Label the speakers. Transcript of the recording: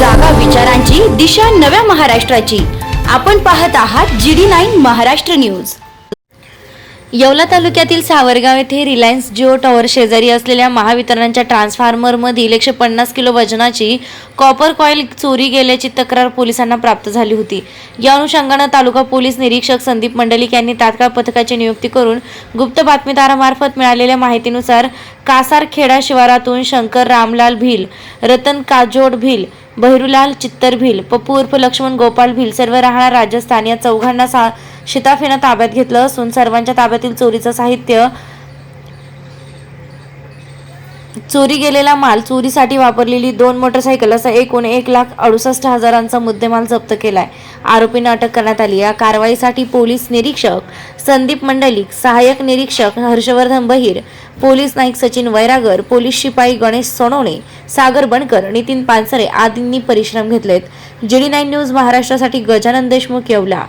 Speaker 1: जागा विचारांची दिशा नव्या महाराष्ट्राची. आपण पाहत आहात G D nine Maharashtra news.
Speaker 2: Yeola तालुक्यातील सावरगाव येथे रिलायन्स जिओ टॉवर शेजारी असलेल्या महावितरणच्या ट्रान्सफॉर्मरमधील एकशे पन्नास किलो वजनाची कॉपर कॉईल चोरी गेल्याची तक्रार पोलिसांना प्राप्त झाली होती. या अनुषंगानं तालुका पोलीस निरीक्षक संदीप मंडलिक यांनी तात्काळ पथकाची नियुक्ती करून गुप्त बातमीदारामार्फत मिळालेल्या माहितीनुसार कासारखेडा शिवारातून शंकर रामलाल भिल रतन काजोड भिल बहिरुलाल चित्तर भिल पप्पू उर्फ लक्ष्मण गोपाल भिल सर्व राहणार राजस्थान या चौघांना सा शिताफीनं ताब्यात घेतलं असून सर्वांच्या ताब्यातील चोरीचं साहित्य चोरी गेलेला माल चोरीसाठी वापरलेली दोन मोटरसायकल असा एकूण एक लाख अडुसष्ट हजारांचा मुद्देमाल जप्त केलाय. आरोपींना अटक करण्यात आली. या कारवाईसाठी पोलीस निरीक्षक संदीप मंडलिक सहाय्यक निरीक्षक हर्षवर्धन बहिर पोलीस नाईक सचिन वैरागर पोलीस शिपाई गणेश सोनवणे सागर बनकर नितीन पानसरे आदींनी परिश्रम घेतलेत. जीडी नाईन न्यूज महाराष्ट्रासाठी गजानन देशमुख येवला.